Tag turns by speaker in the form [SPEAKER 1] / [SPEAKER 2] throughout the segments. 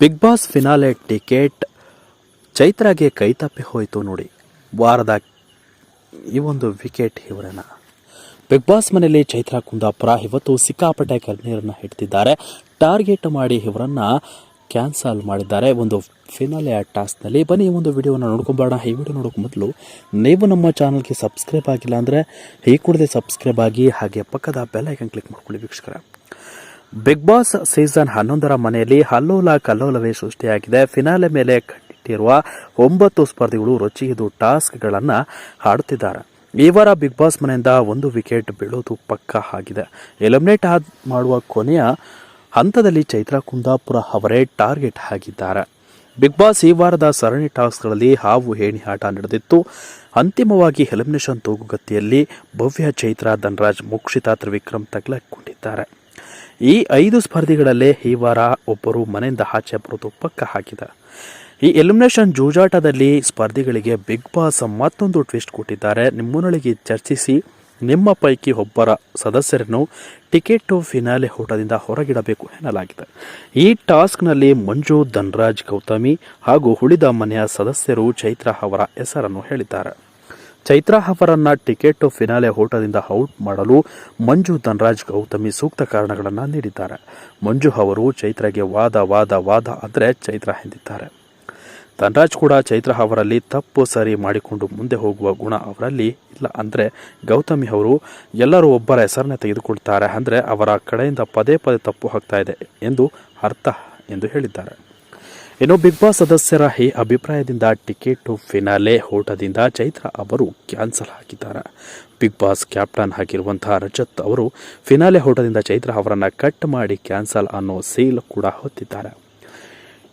[SPEAKER 1] Big boss finale ticket ಚೈತ್ರಾಗೆ ಕೈತಪ್ಪಿ ಹೋಯಿತು ನೋಡಿ. ವಾರದ ಈ ಒಂದು ವಿಕೆಟ್ ಇವರನ್ನು. ಬಿಗ್ ಬಾಸ್ ಮನೆಯಲ್ಲಿ ಚೈತ್ರ, ಕುಂದಾಪುರ ಇವತ್ತು ಸಿಕ್ಕಾಪಟ್ಟೆ ಕಣ್ಣೀರನ್ನು ಹಿಡ್ತಿದ್ದಾರೆ ಟಾರ್ಗೆಟ್ ಮಾಡಿ ಇವರನ್ನು ಕ್ಯಾನ್ಸಲ್ ಮಾಡಿದ್ದಾರೆ. ಒಂದು ಫಿನಾಲೆ ಟಾಸ್ಕ್ನಲ್ಲಿ. ಬನ್ನಿ, ಈ ಒಂದು ವಿಡಿಯೋನ ನೋಡ್ಕೊಂಬೋಣ ಈ ವಿಡಿಯೋ ನೋಡೋಕೆ ಮೊದಲು ನೀವು ನಮ್ಮ ಚಾನಲ್ಗೆ ಸಬ್ಸ್ಕ್ರೈಬ್ ಆಗಿಲ್ಲ ಅಂದರೆ ಈ ಕೂಡಲೇ ಸಬ್ಸ್ಕ್ರೈಬ್ ಆಗಿ ಹಾಗೆ ಪಕ್ಕದ ಬೆಲ್ ಐಕನ್ ಕ್ಲಿಕ್ ಮಾಡ್ಕೊಳ್ಳಿ ವೀಕ್ಷಕರ. ಬಿಗ್ ಬಾಸ್ ಸೀಸನ್ ಹನ್ನೊಂದರ ಮನೆಯಲ್ಲಿ ಹಲ್ಲೋಲ ಕಲ್ಲೋಲವೇ ಸೃಷ್ಟಿಯಾಗಿದೆ. ಫಿನಾಲೆ ಮೇಲೆ ಕಟ್ಟಿಟ್ಟಿರುವ ಒಂಬತ್ತು ಸ್ಪರ್ಧಿಗಳು ರೊಚ್ಚಿಗಿದು ಟಾಸ್ಕ್ಗಳನ್ನು ಹಾಡುತ್ತಿದ್ದಾರೆ ಈ ವಾರ ಬಿಗ್ ಬಾಸ್ ಮನೆಯಿಂದ ಒಂದು ವಿಕೆಟ್ ಬೀಳೋದು ಪಕ್ಕ ಆಗಿದೆ. ಎಲಿಮಿನೇಟ್ ಮಾಡುವ ಕೊನೆಯ ಹಂತದಲ್ಲಿ ಚೈತ್ರಾ ಕುಂದಾಪುರ ಅವರೇ ಟಾರ್ಗೆಟ್ ಆಗಿದ್ದಾರೆ. ಬಿಗ್ ಬಾಸ್ ಈ ವಾರದ ಸರಣಿ ಟಾಸ್ಕ್ಗಳಲ್ಲಿ ಹಾವು ಏಣಿ ಆಟ ನಡೆದಿತ್ತು. ಅಂತಿಮವಾಗಿ ಎಲಿಮಿನೇಷನ್ ತೂಗುಗತಿಯಲ್ಲಿ ಭವ್ಯ ಚೈತ್ರಾ ಧನರಾಜ್, ಮೋಕ್ಷಿತಾ ತ್ರಿವಿಕ್ರಮ್ ತಗಲಕೊಂಡಿದ್ದಾರೆ. ಈ ಐದು ಸ್ಪರ್ಧಿಗಳಲ್ಲೇ ಈ ವಾರ ಒಬ್ಬರು ಮನೆಯಿಂದ ಆಚೆ ಬರೋದು ಪಕ್ಕ ಹಾಕಿದ. ಈ ಎಲಿಮಿನೇಷನ್ ಜೂಜಾಟದಲ್ಲಿ ಸ್ಪರ್ಧಿಗಳಿಗೆ ಬಿಗ್ ಬಾಸ್ ಮತ್ತೊಂದು ಟ್ವಿಸ್ಟ್ ಕೊಟ್ಟಿದ್ದಾರೆ. ನಿಮ್ಮೊಳಗೆ ಚರ್ಚಿಸಿ ನಿಮ್ಮ ಪೈಕಿ ಒಬ್ಬರ ಸದಸ್ಯರನ್ನು ಟಿಕೆಟ್ ಫಿನಾಲೆ ಓಟದಿಂದ ಹೊರಗಿಡಬೇಕು ಎನ್ನಲಾಗಿದೆ. ಈ ಟಾಸ್ಕ್ನಲ್ಲಿ ಮಂಜು, ಧನ್ರಾಜ್, ಗೌತಮಿ ಹಾಗೂ ಉಳಿದ ಮನೆಯ ಸದಸ್ಯರು ಚೈತ್ರ ಅವರ ಹೆಸರನ್ನು ಹೇಳಿದ್ದಾರೆ. ಚೈತ್ರ ಅವರನ್ನ ಟಿಕೆಟ್ ಫಿನಾಲೆ ಓಟದಿಂದ ಔಟ್ ಮಾಡಲು ಮಂಜು ಧನರಾಜ್ ಗೌತಮಿ ಸೂಕ್ತ ಕಾರಣಗಳನ್ನು ನೀಡಿದ್ದಾರೆ. ಮಂಜು ಅವರು ಚೈತ್ರಗೆ ವಾದ ವಾದ ವಾದ ಅಂದರೆ ಚೈತ್ರ ಎಂದಿದ್ದಾರೆ ಧನರಾಜ್ ಕೂಡ ಚೈತ್ರ ಅವರಲ್ಲಿ ತಪ್ಪು ಸರಿ ಮಾಡಿಕೊಂಡು ಮುಂದೆ ಹೋಗುವ ಗುಣ ಅವರಲ್ಲಿ ಇಲ್ಲ ಅಂದರೆ ಗೌತಮಿ ಅವರು ಎಲ್ಲರೂ ಒಬ್ಬರ ಹೆಸರನ್ನೇ ತೆಗೆದುಕೊಳ್ತಾರೆ ಅಂದರೆ ಅವರ ಕಡೆಯಿಂದ ಪದೇ ಪದೇ ತಪ್ಪು ಆಗ್ತಾ ಇದೆ ಎಂದು ಅರ್ಥ ಎಂದು ಹೇಳಿದ್ದಾರೆ. ಇನ್ನು ಬಿಗ್ ಬಾಸ್ ಸದಸ್ಯರ ಈ ಅಭಿಪ್ರಾಯದಿಂದ ಟಿಕೆಟ್ ಫಿನಾಲೆ ಓಟದಿಂದ ಚೈತ್ರ ಅವರು ಕ್ಯಾನ್ಸಲ್ ಆಗಿದ್ದಾರೆ ಬಿಗ್ ಬಾಸ್ ಕ್ಯಾಪ್ಟನ್ ಆಗಿರುವಂತಹ ರಜತ್ ಅವರು ಫಿನಾಲೆ ಓಟದಿಂದ ಚೈತ್ರ ಅವರನ್ನು ಕಟ್ ಮಾಡಿ ಕ್ಯಾನ್ಸಲ್ ಅನ್ನೋ ಸೀಲ್ ಕೂಡ ಹೊತ್ತಿದ್ದಾರೆ.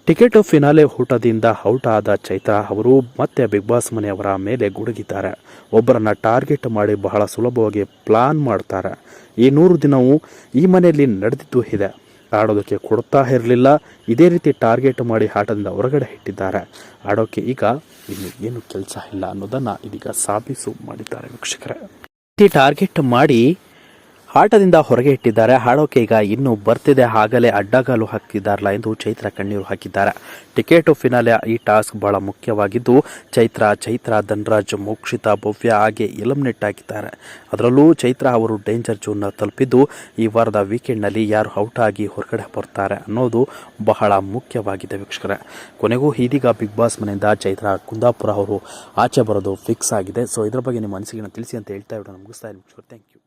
[SPEAKER 1] ಟಿಕೆಟ್ ಫಿನಾಲೆ ಊಟದಿಂದ ಔಟ್ ಆದ ಚೈತ್ರ ಅವರು ಮತ್ತೆ ಬಿಗ್ ಬಾಸ್ ಮನೆಯವರ ಮೇಲೆ ಗುಡುಗಿದ್ದಾರೆ. ಒಬ್ಬರನ್ನ ಟಾರ್ಗೆಟ್ ಮಾಡಿ ಬಹಳ ಸುಲಭವಾಗಿ ಪ್ಲಾನ್ ಮಾಡ್ತಾರೆ. ಈ ನೂರು ದಿನವೂ ಈ ಮನೆಯಲ್ಲಿ ನಡೆದಿದ್ದು ಇದೆ. ಆಡೋದಕ್ಕೆ ಕೊಡ್ತಾ ಇರಲಿಲ್ಲ. ಇದೇ ರೀತಿ ಟಾರ್ಗೆಟ್ ಮಾಡಿ ಆಟದಿಂದ ಹೊರಗಡೆ ಇಟ್ಟಿದ್ದಾರೆ. ಆಡೋಕ್ಕೆ ಈಗ ಇನ್ನು ಏನು ಕೆಲಸ ಇಲ್ಲ ಅನ್ನೋದನ್ನು ಇದೀಗ ಸಾಬೀಸು ಮಾಡಿದ್ದಾರೆ ವೀಕ್ಷಕರೇ. ಟಾರ್ಗೆಟ್ ಮಾಡಿ ಆಟದಿಂದ ಹೊರಗೆ ಇಟ್ಟಿದ್ದಾರೆ. ಹಾಡೋಕೆ ಈಗ ಇನ್ನೂ ಬರ್ತಿದೆ. ಆಗಲೇ ಅಡ್ಡಗಾಲು ಹಾಕಿದಾರಲ್ಲ ಎಂದು ಚೈತ್ರ ಕಣ್ಣೀರು ಹಾಕಿದ್ದಾರೆ. ಟಿಕೆಟ್ ಫಿನಾಲೆ ಈ ಟಾಸ್ಕ್ ಬಹಳ ಮುಖ್ಯವಾಗಿದ್ದು, ಚೈತ್ರ ಚೈತ್ರ, ಧನರಾಜ್, ಮೋಕ್ಷಿತಾ, ಭವ್ಯ ಹಾಗೆ ಎಲಿಮಿನೇಟ್ ಆಗಿದ್ದಾರೆ. ಅದರಲ್ಲೂ ಚೈತ್ರ ಅವರು ಡೇಂಜರ್ ಜೋನ್ ತಲುಪಿದ್ದು, ಈ ವಾರದ ವೀಕೆಂಡ್ನಲ್ಲಿ ಯಾರು ಔಟ್ ಆಗಿ ಹೊರಗಡೆ ಬರ್ತಾರೆ ಅನ್ನೋದು ಬಹಳ ಮುಖ್ಯವಾಗಿದೆ ವೀಕ್ಷಕರೇ. ಕೊನೆಗೂ ಇದೀಗ ಬಿಗ್ ಬಾಸ್ ಮನೆಯಿಂದ ಚೈತ್ರ ಕುಂದಾಪುರ ಅವರು ಆಚೆ ಬರೋದು ಫಿಕ್ಸ್ ಆಗಿದೆ. ಸೊ ಇದರ ಬಗ್ಗೆ ನಿಮ್ಮ ಮನಸ್ಸಿಗೆ ತಿಳಿಸಿ ಅಂತ ಹೇಳ್ತಾ ಇರೋಣ ಮುಗಿಸ್ತಾ ಇದ್ದೀನಿ ಥ್ಯಾಂಕ್ ಯು